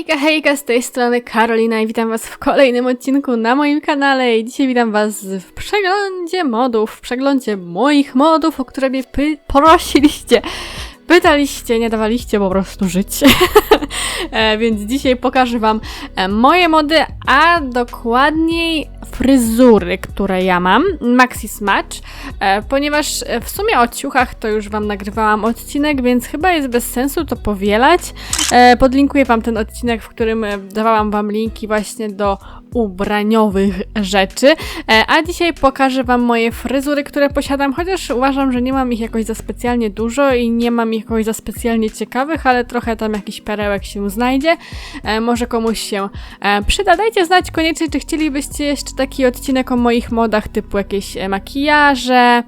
Hejka, hejka, z tej strony Karolina i witam was w kolejnym odcinku na moim kanale. I dzisiaj witam was w przeglądzie modów, w przeglądzie moich modów, o które mnie prosiliście, pytaliście, nie dawaliście po prostu żyć. e, więc dzisiaj pokażę wam e, moje mody, a dokładniej fryzury, które ja mam, Maxi Smatch, e, ponieważ e, w sumie o ciuchach to już wam nagrywałam odcinek, więc chyba jest bez sensu to powielać. Podlinkuję wam ten odcinek, w którym dawałam wam linki właśnie do ubraniowych rzeczy. E, a dzisiaj pokażę wam moje fryzury, które posiadam, chociaż uważam, że nie mam ich jakoś za specjalnie dużo i nie mam ich jakoś za specjalnie ciekawych, ale trochę tam jakiś perełek się znajdzie. E, może komuś się e, przyda. Dajcie znać koniecznie, czy chcielibyście jeszcze taki odcinek o moich modach, typu jakieś makijaże,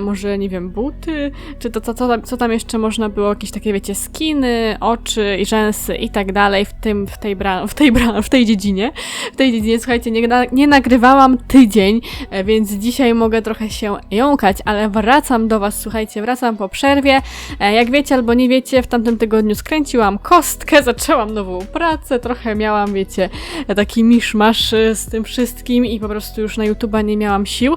może nie wiem, buty, czy to co, co, tam, co tam jeszcze można było, jakieś takie wiecie, skiny, oczy i rzęsy i tak dalej w tym, w tej bra- w tej bra- w tej dziedzinie. W tej dziedzinie, słuchajcie, nie, nie nagrywałam tydzień, e, więc dzisiaj mogę trochę się jąkać, ale wracam do was, słuchajcie, wracam po przerwie. E, Jak wiecie albo nie wiecie, w tamtym tygodniu skręciłam kostkę, zaczęłam nową pracę, trochę miałam, wiecie, taki miszmasz e, z tym wszystkim i po prostu już na YouTube'a nie miałam sił.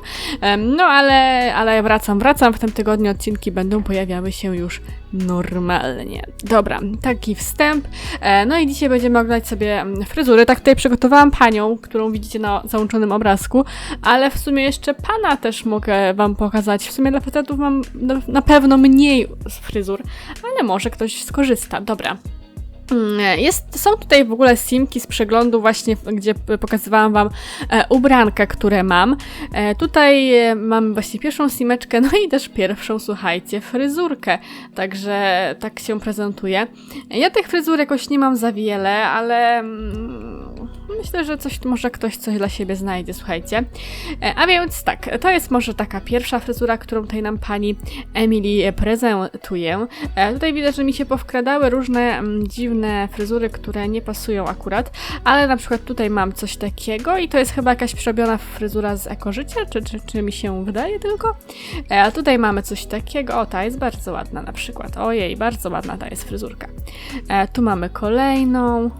No ale, ale wracam, wracam. W tym tygodniu odcinki będą pojawiały się już normalnie. Dobra, taki wstęp. E, No i dzisiaj będziemy oglądać sobie mm, fryzury. Tak tutaj przygotowałam panią, którą widzicie na załączonym obrazku, ale w sumie jeszcze pana też mogę wam pokazać. W sumie dla facetów mam na- na pewno mniej fryzur, ale może ktoś skorzysta. Dobra. Mm, Jest, są tutaj w ogóle simki z przeglądu właśnie, gdzie pokazywałam wam e, ubranka, które mam. E, tutaj e, mam właśnie pierwszą simeczkę, no i też pierwszą, słuchajcie, fryzurkę. Także tak się prezentuje. Ja tych fryzur jakoś nie mam za wiele, ale mm, myślę, że coś, może ktoś coś dla siebie znajdzie, słuchajcie. E, a więc tak, to jest może taka pierwsza fryzura, którą tutaj nam pani Emily prezentuje. E, tutaj widać, że mi się powkradały różne mm, dziwne fryzury, które nie pasują akurat, ale na przykład tutaj mam coś takiego i to jest chyba jakaś przerobiona fryzura z ekożycia, czy, czy, czy mi się wydaje tylko? E, a tutaj mamy coś takiego, o ta jest bardzo ładna na przykład, ojej, bardzo ładna ta jest fryzurka. Tu mamy kolejną,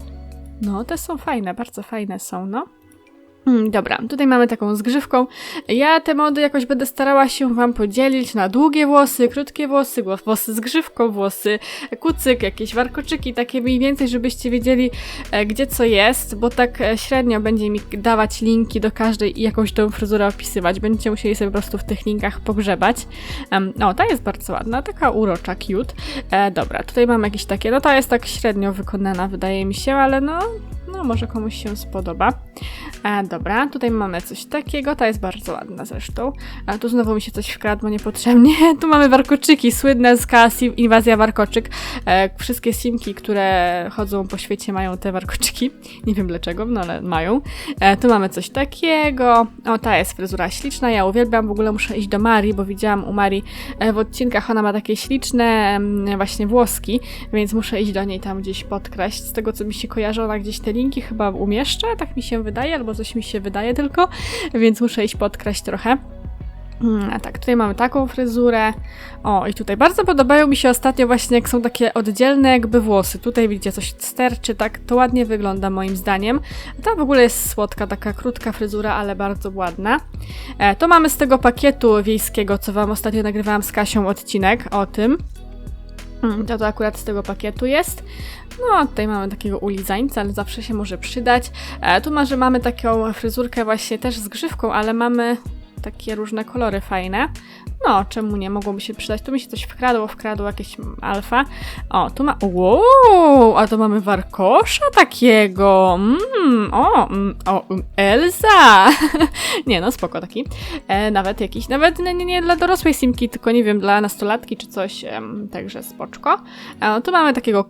no te są fajne, bardzo fajne są, no. Hmm, dobra, tutaj mamy taką zgrzywką. Ja te mody jakoś będę starała się Wam podzielić na długie włosy, krótkie włosy, włosy z grzywką, włosy kucyk, jakieś warkoczyki, takie mniej więcej, żebyście wiedzieli, e, gdzie co jest, bo tak e, średnio będzie mi dawać linki do każdej i jakąś tą fryzurę opisywać. Będziecie musieli sobie po prostu w tych linkach pogrzebać. O, ta jest bardzo ładna, taka urocza, cute. E, dobra, tutaj mam jakieś takie, no ta jest tak średnio wykonana, wydaje mi się, ale no, no może komuś się spodoba. E, dobra, tutaj mamy coś takiego, ta jest bardzo ładna zresztą. A tu znowu mi się coś wkradło niepotrzebnie. Tu mamy warkoczyki, słynne z Kasi, inwazja warkoczyk. E, wszystkie simki, które chodzą po świecie mają te warkoczyki. Nie wiem dlaczego, no ale mają. E, tu mamy coś takiego. O, ta jest fryzura śliczna, ja uwielbiam. W ogóle muszę iść do Marii, bo widziałam u Marii e, w odcinkach, ona ma takie śliczne właśnie włoski, więc muszę iść do niej tam gdzieś podkraść. Z tego, co mi się kojarzy, ona gdzieś te linki chyba umieszcza, tak mi się wydaje, albo coś mi się wydaje tylko, więc muszę iść podkraść trochę. Mm, A tak, tutaj mamy taką fryzurę. O, i tutaj bardzo podobają mi się ostatnio właśnie, jak są takie oddzielne jakby włosy. Tutaj widzicie, coś sterczy, tak to ładnie wygląda moim zdaniem. Ta w ogóle jest słodka, taka krótka fryzura, ale bardzo ładna. E, to mamy z tego pakietu wiejskiego, co wam ostatnio nagrywałam z Kasią odcinek o tym. Mm, To to akurat z tego pakietu jest. No, a tutaj mamy takiego ulizańca, ale zawsze się może przydać. E, tu może mamy taką fryzurkę właśnie też z grzywką, ale mamy takie różne kolory fajne. No, czemu nie? Mogłoby się przydać. Tu mi się coś wkradło, wkradło jakieś alfa. O, tu ma... Wow, a to mamy warkosza takiego. Mm, o, mm, o, mm, Elza. nie, no spoko taki. E, nawet jakiś, nawet nie, nie, nie dla dorosłej simki, tylko nie wiem, dla nastolatki czy coś. em, także spoczko. E, no, tu mamy takiego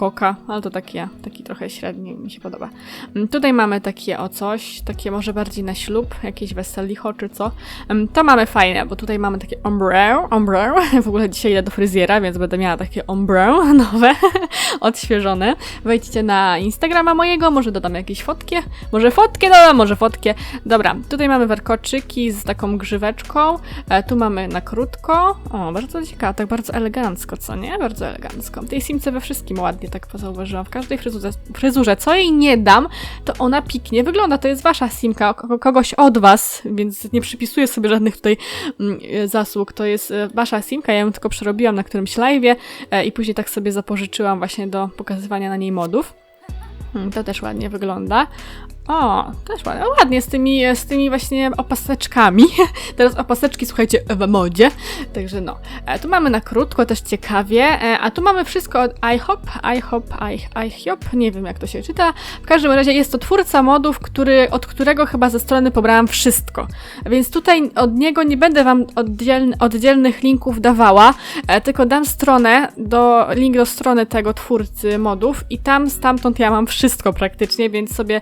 koka, ale to taki, taki trochę średni, mi się podoba. Mm, Tutaj mamy takie o coś, takie może bardziej na ślub, jakieś weselicho czy co. Em, To mamy fajne, bo tutaj mamy takie ombre, ombre. W ogóle dzisiaj idę do fryzjera, więc będę miała takie ombre nowe, odświeżone. Wejdźcie na Instagrama mojego, może dodam jakieś fotki, może fotkę dodam, może fotkę. Dobra, tutaj mamy warkoczyki z taką grzyweczką, e, tu mamy na krótko. O, bardzo ciekawe, tak bardzo elegancko, co nie? Bardzo elegancko. Tej simce we wszystkim ładnie tak zauważyłam. W każdej fryzurze, fryzurze, co jej nie dam, to ona piknie wygląda. To jest wasza simka, ko- kogoś od was, więc nie przypisuję sobie żadnych tutaj mm, e, zasług. To jest e, wasza simka, ja ją tylko przerobiłam na którymś live'ie e, i później tak sobie zapożyczyłam właśnie do pokazywania na niej modów. Mm, To też ładnie wygląda. O, też ładnie. Ładnie z tymi, z tymi właśnie opaseczkami. Teraz opaseczki, słuchajcie, w modzie. Także no. E, tu mamy na krótko, też ciekawie. E, a tu mamy wszystko od iHop, iHop, iHop. Nie wiem, jak to się czyta. W każdym razie jest to twórca modów, który, od którego chyba ze strony pobrałam wszystko. Więc tutaj od niego nie będę wam oddzieln, oddzielnych linków dawała, e, tylko dam stronę, do, link do strony tego twórcy modów i tam stamtąd ja mam wszystko praktycznie, więc sobie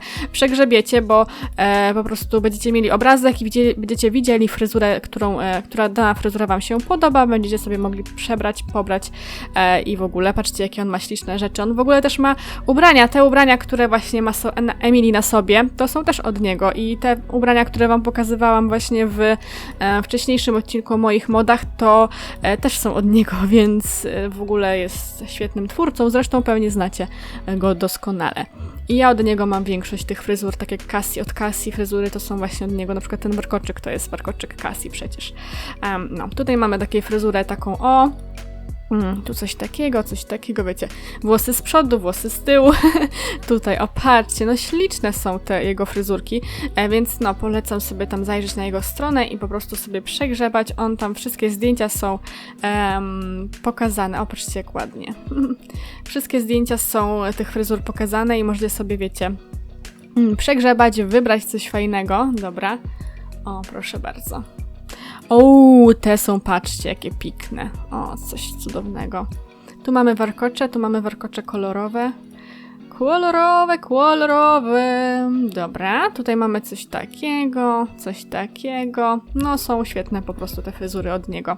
przegrzebiecie, bo e, po prostu będziecie mieli obrazek i widzieli, będziecie widzieli fryzurę, którą, e, która dana fryzura wam się podoba, będziecie sobie mogli przebrać, pobrać e, i w ogóle patrzcie, jakie on ma śliczne rzeczy. On w ogóle też ma ubrania, te ubrania, które właśnie ma so, Emily na sobie, to są też od niego i te ubrania, które wam pokazywałam właśnie w e, wcześniejszym odcinku o moich modach, to e, też są od niego, więc e, w ogóle jest świetnym twórcą, zresztą pewnie znacie go doskonale. I ja od niego mam większość tych fryzur, tak jak Cassie, od Cassie fryzury to są właśnie od niego, na przykład ten warkoczyk to jest warkoczyk Cassie przecież. Em, no, tutaj mamy taką fryzurę taką o, Mm, tu coś takiego, coś takiego, wiecie, włosy z przodu, włosy z tyłu. Tutaj, o patrzcie, no śliczne są te jego fryzurki, e, więc no polecam sobie tam zajrzeć na jego stronę i po prostu sobie przegrzebać. On tam wszystkie zdjęcia są pokazane. O, patrzcie jak ładnie. wszystkie zdjęcia są tych fryzur pokazane i możecie sobie, wiecie, przegrzebać, wybrać coś fajnego. Dobra. O, proszę bardzo. O, te są, patrzcie, jakie pikne. O, coś cudownego. Tu mamy warkocze, tu mamy warkocze kolorowe. Kolorowe, kolorowe. Dobra, tutaj mamy coś takiego, coś takiego. No, są świetne po prostu te fryzury od niego.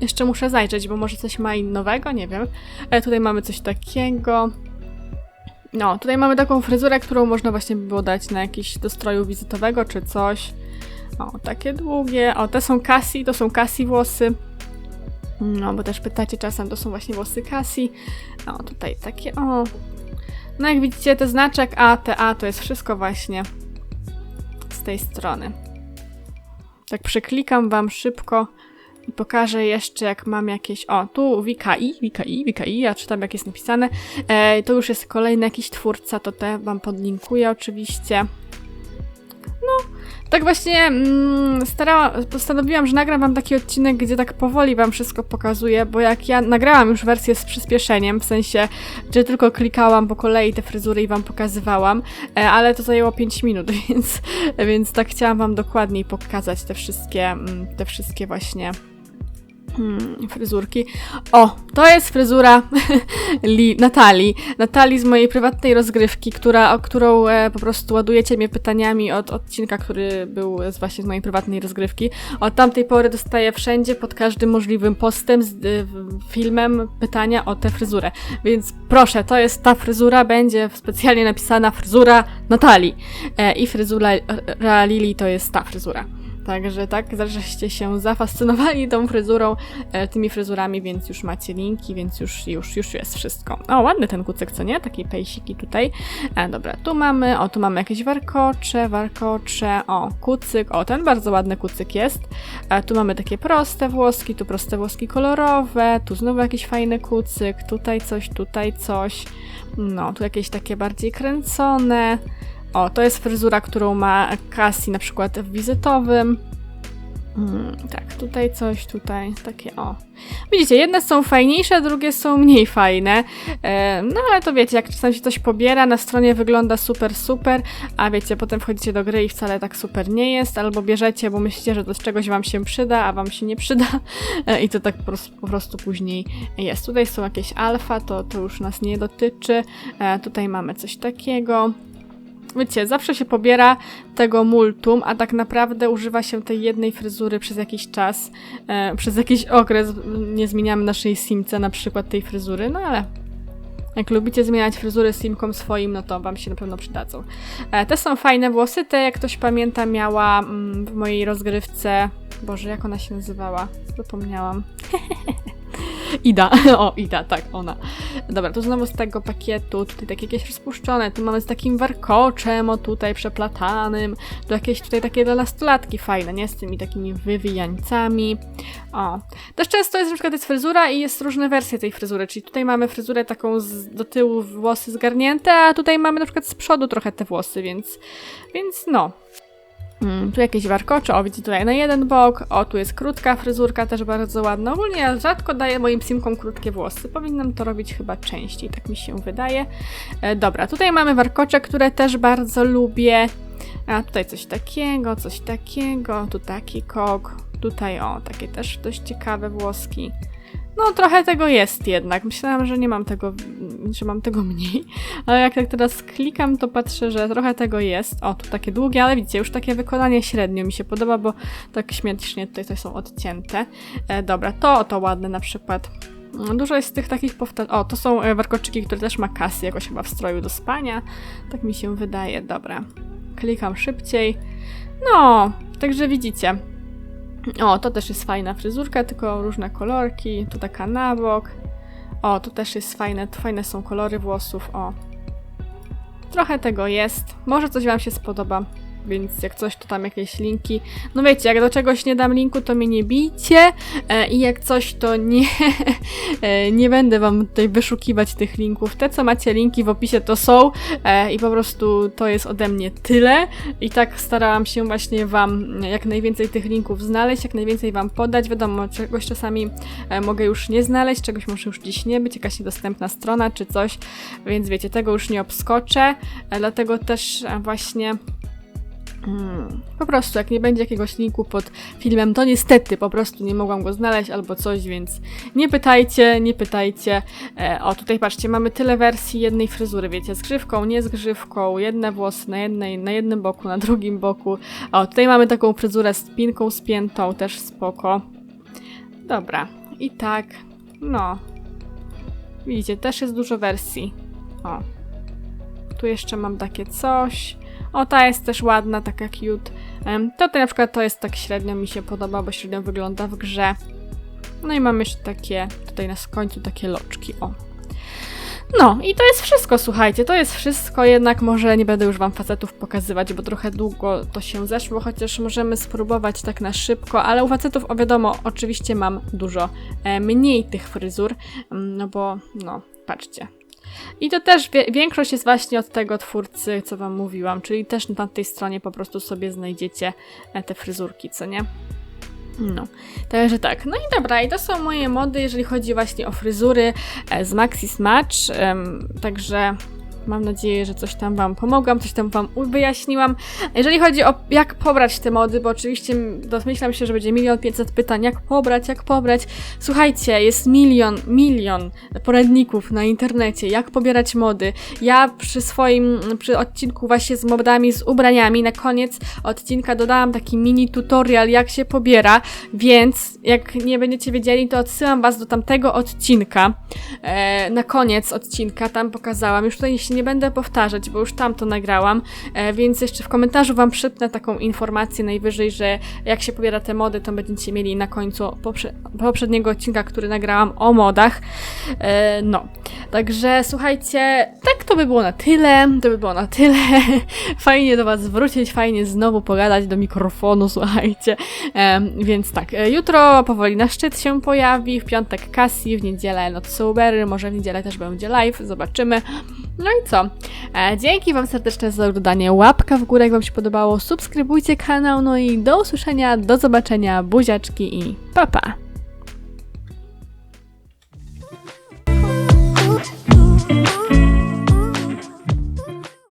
Jeszcze muszę zajrzeć, bo może coś ma nowego, nie wiem. E, tutaj mamy coś takiego. No, tutaj mamy taką fryzurę, którą można właśnie by było dać na jakiś do stroju wizytowego czy coś. O, takie długie. O, te są Cassie, to są Cassie włosy. No, bo też pytacie czasem, to są właśnie włosy Cassie. O, tutaj takie, o. No, jak widzicie, te znaczek A, te A, to jest wszystko właśnie z tej strony. Tak przyklikam wam szybko i pokażę jeszcze, jak mam jakieś. O, tu WKI, WKI, WKI, ja czytam, jak jest napisane. E, to już jest kolejny jakiś twórca, to te wam podlinkuję oczywiście. No, tak właśnie mm, starała, postanowiłam, że nagram wam taki odcinek, gdzie tak powoli wam wszystko pokazuję, bo jak ja nagrałam już wersję z przyspieszeniem, w sensie, że tylko klikałam po kolei te fryzury i wam pokazywałam, e, ale to zajęło 5 minut, więc, więc tak chciałam wam dokładniej pokazać te wszystkie, mm, te wszystkie właśnie Hmm, fryzurki. O, to jest fryzura Li, Natalii. Natalii z mojej prywatnej rozgrywki, która, o którą e, po prostu ładujecie mnie pytaniami od odcinka, który był z, właśnie z mojej prywatnej rozgrywki. Od tamtej pory dostaję wszędzie, pod każdym możliwym postem, z, e, filmem pytania o tę fryzurę. Więc proszę, to jest ta fryzura, będzie specjalnie napisana fryzura Natalii. E, I fryzura Ra Lili to jest ta fryzura. Także tak, żeście się zafascynowali tą fryzurą, e, tymi fryzurami, więc już macie linki, więc już, już, już jest wszystko. O, ładny ten kucyk, co nie? Takie pejsiki tutaj. E, dobra, tu mamy, o, tu mamy jakieś warkocze, warkocze, o, kucyk, o, ten bardzo ładny kucyk jest. E, tu mamy takie proste włoski, tu proste włoski kolorowe, tu znowu jakiś fajny kucyk, tutaj coś, tutaj coś. No, tu jakieś takie bardziej kręcone. O, to jest fryzura, którą ma Cassie na przykład w wizytowym. Mm, tak, tutaj coś, tutaj takie o. Widzicie, jedne są fajniejsze, drugie są mniej fajne. E, no ale to wiecie, jak czasem się coś pobiera, na stronie wygląda super, super, a wiecie, potem wchodzicie do gry i wcale tak super nie jest, albo bierzecie, bo myślicie, że to z czegoś wam się przyda, a wam się nie przyda e, i to tak po prostu, po prostu później jest. Tutaj są jakieś alfa, to, to już nas nie dotyczy. E, tutaj mamy coś takiego wiecie, zawsze się pobiera tego multum, a tak naprawdę używa się tej jednej fryzury przez jakiś czas, e, przez jakiś okres. Nie zmieniamy naszej simce na przykład tej fryzury, no ale jak lubicie zmieniać fryzury simkom swoim, no to wam się na pewno przydadzą. E, te są fajne włosy, te jak ktoś pamięta miała mm, w mojej rozgrywce, Boże, jak ona się nazywała? Zapomniałam. Ida, o Ida, tak, ona. Dobra, tu znowu z tego pakietu, tutaj takie jakieś rozpuszczone, tu mamy z takim warkoczem, o tutaj przeplatanym, tu jakieś tutaj takie dla nastolatki fajne, nie? Z tymi takimi wywijańcami. O, też często jest na przykład jest fryzura i jest różne wersje tej fryzury, czyli tutaj mamy fryzurę taką z, do tyłu włosy zgarnięte, a tutaj mamy na przykład z przodu trochę te włosy, więc, więc no. Mm, tu jakieś warkocze, o widzicie tutaj na jeden bok, o tu jest krótka fryzurka, też bardzo ładna. Ogólnie ja rzadko daję moim simkom krótkie włosy, powinnam to robić chyba częściej, tak mi się wydaje. E, dobra, tutaj mamy warkocze, które też bardzo lubię. A tutaj coś takiego, coś takiego, tu taki kok, tutaj o, takie też dość ciekawe włoski. No, trochę tego jest jednak. Myślałam, że nie mam tego, że mam tego mniej, ale jak tak teraz klikam, to patrzę, że trochę tego jest. O, tu takie długie, ale widzicie, już takie wykonanie średnio mi się podoba, bo tak śmiesznie tutaj to są odcięte. E, dobra, to to ładne na przykład. No, Dużo jest tych takich powtarzeń. O, to są e, warkoczyki, które też ma kasy jakoś chyba w stroju do spania. Tak mi się wydaje. Dobra. Klikam szybciej. No, także widzicie. O, to też jest fajna fryzurka, tylko różne kolorki. Tu taka na bok. O, tu też jest fajne, fajne są kolory włosów. O. Trochę tego jest. Może coś Wam się spodoba. Więc jak coś, to tam jakieś linki. No wiecie, jak do czegoś nie dam linku, to mnie nie bijcie. E, I jak coś, to nie, e, nie będę wam tutaj wyszukiwać tych linków. Te, co macie linki w opisie, to są. E, I po prostu to jest ode mnie tyle. I tak starałam się właśnie wam jak najwięcej tych linków znaleźć, jak najwięcej wam podać. Wiadomo, czegoś czasami e, mogę już nie znaleźć, czegoś może już dziś nie być, jakaś niedostępna strona czy coś. Więc wiecie, tego już nie obskoczę. E, dlatego też e, właśnie. Hmm. Po prostu, jak nie będzie jakiegoś linku pod filmem, to niestety po prostu nie mogłam go znaleźć albo coś, więc nie pytajcie, nie pytajcie. E, o, tutaj patrzcie, mamy tyle wersji jednej fryzury, wiecie, z grzywką, nie z grzywką, jedne włosy na, jednej, na jednym boku, na drugim boku. O, tutaj mamy taką fryzurę z pinką spiętą, też spoko. Dobra, i tak, no. Widzicie, też jest dużo wersji. O. Tu jeszcze mam takie coś. O, ta jest też ładna, taka cute. To tutaj na przykład to jest tak średnio mi się podoba, bo średnio wygląda w grze. No i mam jeszcze takie, tutaj na końcu takie loczki, o. No i to jest wszystko, słuchajcie, to jest wszystko, jednak może nie będę już wam facetów pokazywać, bo trochę długo to się zeszło, chociaż możemy spróbować tak na szybko, ale u facetów, o wiadomo, oczywiście mam dużo e, mniej tych fryzur, mm, no bo, no, patrzcie, i to też większość jest właśnie od tego twórcy, co wam mówiłam, czyli też na tej stronie po prostu sobie znajdziecie e, te fryzurki, co nie? No, także tak. No i dobra, i to są moje mody, jeżeli chodzi właśnie o fryzury e, z Maxi Match. em, także mam nadzieję, że coś tam Wam pomogłam, coś tam Wam wyjaśniłam. Jeżeli chodzi o jak pobrać te mody, bo oczywiście domyślam się, że będzie milion pięćset pytań, jak pobrać, jak pobrać. Słuchajcie, jest milion, milion poradników na internecie, jak pobierać mody. Ja przy swoim, przy odcinku właśnie z modami, z ubraniami, na koniec odcinka dodałam taki mini tutorial, jak się pobiera, więc jak nie będziecie wiedzieli, to odsyłam Was do tamtego odcinka. E, na koniec odcinka tam pokazałam, już tutaj się nie będę powtarzać, bo już tam to nagrałam, e, więc jeszcze w komentarzu Wam przypnę taką informację najwyżej, że jak się pobiera te mody, to będziecie mieli na końcu poprze- poprzedniego odcinka, który nagrałam o modach. E, no, także słuchajcie, tak to by było na tyle, to by było na tyle. fajnie do Was wrócić, fajnie znowu pogadać do mikrofonu, słuchajcie. E, więc tak, jutro powoli na szczyt się pojawi, w piątek Cassie, w niedzielę Not Sober, może w niedzielę też będzie live, zobaczymy. No i co? E, dzięki Wam serdecznie za oglądanie, łapka w górę jak Wam się podobało, subskrybujcie kanał, no i do usłyszenia, do zobaczenia, buziaczki i pa pa!